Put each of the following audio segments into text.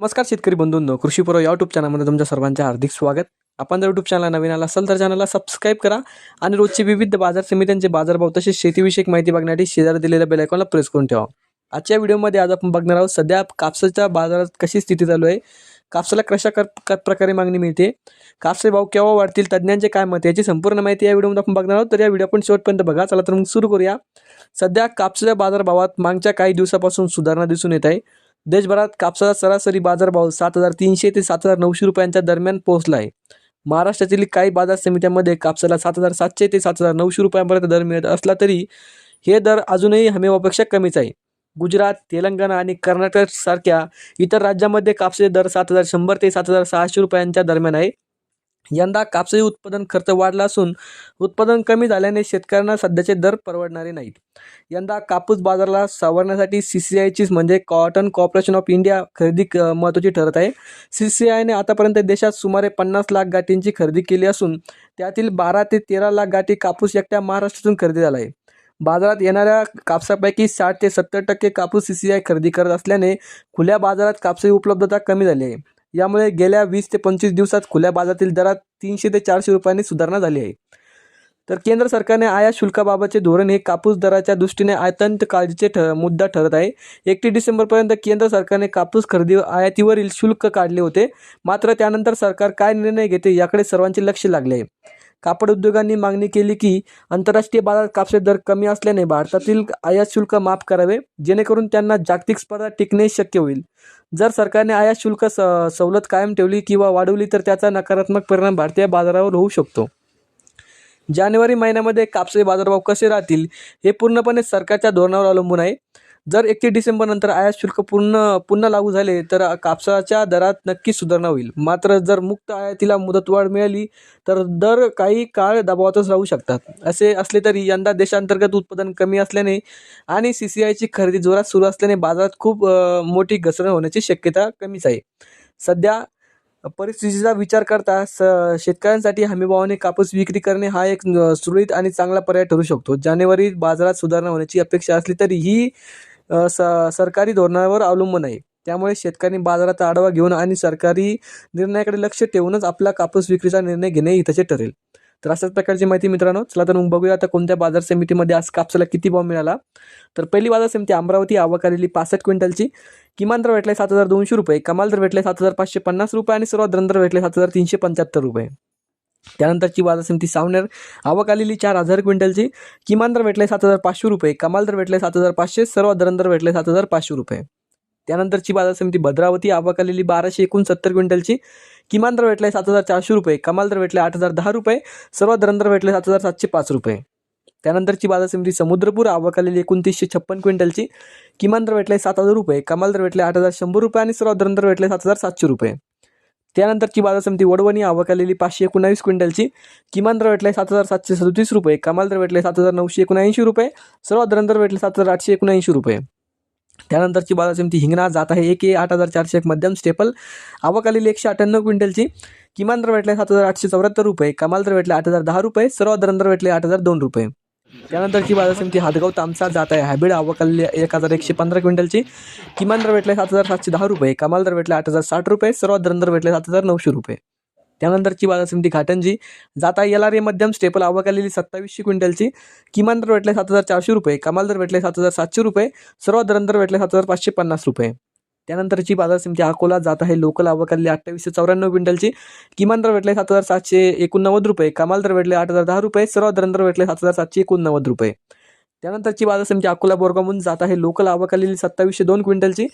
नमस्कार शेतकरी बंधूंनो कृषीपूर्व यूट्यूब चॅनलमध्ये तुमच्या सर्वांचे हार्दिक स्वागत. आपण जर यूट्यूब चॅनल नवीन आला असेल तर चॅनलला सबस्क्राईब करा आणि रोजचे विविध बाजार समित्यांचे बाजारभाव तसेच शेतीविषयक माहिती बघण्यासाठी शेजारी दिलेल्या बेलायकॉनला प्रेस करून ठेवा. आजच्या व्हिडिओमध्ये आज आपण बघणार आहोत सध्या कापसाच्या बाजारात कशी स्थिती चालू आहे कापसाला कशा कर क- प्रकारे मागणी मिळते कापसाचे भाव केव्हा वाढतील तज्ज्ञांचे काय मत याची संपूर्ण माहिती या व्हिडिओमध्ये आपण बघणार आहोत. तर या व्हिडिओ आपण शेवटपर्यंत बघा. चला तर मग सुरू करूया. सध्या कापसाच्या बाजारभावात मागच्या काही दिवसापासून सुधारणा दिसून येत आहे. देशभरात कापसाचा सरासरी बाजारभाव सात हजार तीनशे ते सात हजार नऊशे रुपयांच्या दरम्यान पोहोचला आहे. महाराष्ट्रातील काही बाजार समित्यांमध्ये कापसाला सात हजार सातशे ते सात हजार नऊशे रुपयांपर्यंत दर मिळत असला तरी हे दर अजूनही हमीवापेक्षा कमीच आहे. गुजरात तेलंगणा आणि कर्नाटक सारख्या इतर राज्यांमध्ये कापसाचे दर सात हजार शंभर ते सात हजार सहाशे रुपयांच्या दरम्यान आहे. यंदा कापसाचे उत्पादन खर्च वाढला असून उत्पादन कमी झाल्याने शेतकऱ्यांना सध्याचे दर परवडणारे नाहीत. यंदा कापूस बाजाराला सावरण्यासाठी सी सी आयचीच म्हणजे कॉटन कॉर्पोरेशन ऑफ इंडिया खरेदी क- महत्त्वाची ठरत आहे. सी सी आयने आतापर्यंत देशात सुमारे पन्नास लाख गाठींची खरेदी केली असून त्यातील बारा ते तेरा लाख गाठी कापूस एकट्या महाराष्ट्रातून खरेदी झाला आहे. बाजारात येणाऱ्या कापसापैकी साठ ते सत्तर टक्के कापूस सी सी आय खरेदी करत असल्याने खुल्या बाजारात कापसाची उपलब्धता कमी झाली आहे. यामुळे गेल्या वीस ते पंचवीस दिवसात खुल्या बाजारातील दरात तीनशे ते चारशे रुपयांनी सुधारणा झाली आहे. तर केंद्र सरकारने आयात शुल्काबाबतचे धोरण हे कापूस दराच्या दृष्टीने अत्यंत काळजीचे ठ मुद्दा ठरत आहे. एकतीस डिसेंबरपर्यंत केंद्र सरकारने कापूस खरेदी आयातीवरील शुल्क काढले होते. मात्र त्यानंतर सरकार काय निर्णय घेते याकडे सर्वांचे लक्ष लागले आहे. कापड उद्योगांनी मागणी केली की आंतरराष्ट्रीय बाजारात कापसाचे दर कमी असल्याने भारतातील आयात शुल्क माफ करावे जेणेकरून त्यांना जागतिक स्पर्धा टिकणे शक्य होईल. जर सरकारने आयात शुल्क स सवलत कायम ठेवली किंवा वाढवली तर त्याचा नकारात्मक परिणाम भारतीय बाजारावर होऊ शकतो. जानेवारी महिन्यामध्ये कापसाचे बाजारभाव कसे राहतील हे पूर्णपणे सरकारच्या धोरणावर अवलंबून आहे. जर एकतीस डिसेंबरनंतर आयात शुल्क पूर्ण पुन्हा लागू झाले तर कापसाच्या दरात नक्की सुधारणा होईल. मात्र जर मुक्त आयातीला मुदतवाढ मिळाली तर दर काही काळ दबावातच राहू शकतात. असे असले तरी यंदा देशांतर्गत उत्पादन कमी असल्याने आणि सी सी आयची खरेदी जोरात सुरू असल्याने बाजारात खूप मोठी घसरण होण्याची शक्यता कमीच आहे. सध्या परिस्थितीचा विचार करता स शेतकऱ्यांसाठी हमीभावाने कापूस विक्री करणे हा एक सुरळीत आणि चांगला पर्याय ठरू शकतो. जानेवारीत बाजारात सुधारणा होण्याची अपेक्षा असली तरी ही स सरकारी धोरणावर अवलंबून आहे. त्यामुळे शेतकऱ्यांनी बाजाराचा आढावा घेऊन आणि सरकारी निर्णयाकडे लक्ष ठेवूनच आपला कापूस विक्रीचा निर्णय घेणे हिताचे ठरेल. तर अशाच प्रकारची माहिती मित्रांनो चला तर मग बघूया आता कोणत्या बाजार समितीमध्ये आज कापसाला किती भाव मिळाला. तर पहिली बाजार समिती अमरावती आवक आलेली पासष्ट क्विंटलची. किमान दर भेटले सात हजार दोनशे रुपये कमाल दर भेटले सात हजार पाचशे पन्नास रुपये आणि सर्वात दर भेटले सात हजार तीनशे पंच्याहत्तर रुपये. त्यानंतरची बाजार समिती सावनेर. आवक आलेली चार हजार क्विंटलची. किमान दर भेटले सात हजार पाचशे रुपये. कमाल दर भेटले सात हजार पाचशे. सर्वात दर भेटले सात हजार पाचशे रुपये. त्यानंतरची बाजार समिती भद्रावती. आवक आलेली बाराशे एकोणसत्तर क्विंटलची. किमान दर भेटले सात हजार चारशे रुपये. कमाल दर भेटले आठ हजार दहा रुपये. सर्व दर भेटले सात हजार सातशे पाच रुपये. त्यानंतरची बाजार समिती समुद्रपूर. आवक आलेली एकोणतीसशे छप्पन क्विंटलची. किमान दर भेटले सात हजार रुपये. कमाल दर भेटले आठ हजार शंभर रुपये आणि सर्व दर भेटले सात हजार सातशे रुपये. त्यानंतरची बाजार समिती वडवणी आवक आलेली पाचशे एकोणावीस क्विंटलची. किमान दर भेटले सात हजार सातशे सदतीस रुपये. कमाल दर भेटले सात हजार नऊशे एकोणऐंशी रुपये. सर्वात दर भेटले सात हजार आठशे एकोणऐंशी रुपये. त्यानंतरची बाजार समिती हिंगणा जात आहे एक ए आठ हजार चारशे एक मध्यम स्टेपल. आवक आलेली एकशे अठ्ठ्याण्णव क्विंटलची. किमान दर भेटले सात हजार आठशे चौऱ्याहत्तर रुपये. कमाल दर भेटले आठ हजार दहा रुपये. सर्वात दरंदर भेटले आठ हजार दोन रुपये. त्यानंतरची बाजार समिती हातगाव तामसा जात आहे. हायब्रिड आवक एक हजार एकशे पंधरा क्विंटलची. किमान दर भेटले सात हजार सातशे दहा रुपये. कमाल दर भेटले आठ हजार साठ रुपये. सर्वात दर भेटले सात हजार नऊशे रुपये. त्यानंतरची बाजार समिती घाटंजी जाता एल आर ए मध्यम स्टेपल अवकालेली सत्तावीसशे क्विंटलची. किमान दर भेटले सात हजार चारशे रुपये. कमाल दर भेटले सात हजार सातशे रुपये. सर्वात दर भेटले सात हजार पाचशे पन्नास रुपये. त्यानंतरची बाजार समिती अकोला जात आहे. लोकल आवक अठ्ठावीसशे चौऱ्याण्णव क्विंटलची. किमान दर भेटले सात हजार सातशे एकोणनव्वद रुपये. कमाल दर भेटले आठ हजार दहा रुपये. सर्वात दर भेटले सात हजार सातशे एकोणनव्वद रुपये. त्यानंतरची बाजार समिती अकोला बोरगामून जात आहे. लोकल आवक सत्तावीसशे दोन क्विंटलची.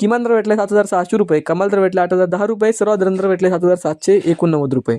किमान दर भेटले सात हजार सहाशे रुपये. कमाल दर भेटले आठ हजार दहा रुपये. सर्वात दर भेटले सात हजार सातशे एकोणनव्वद रुपये.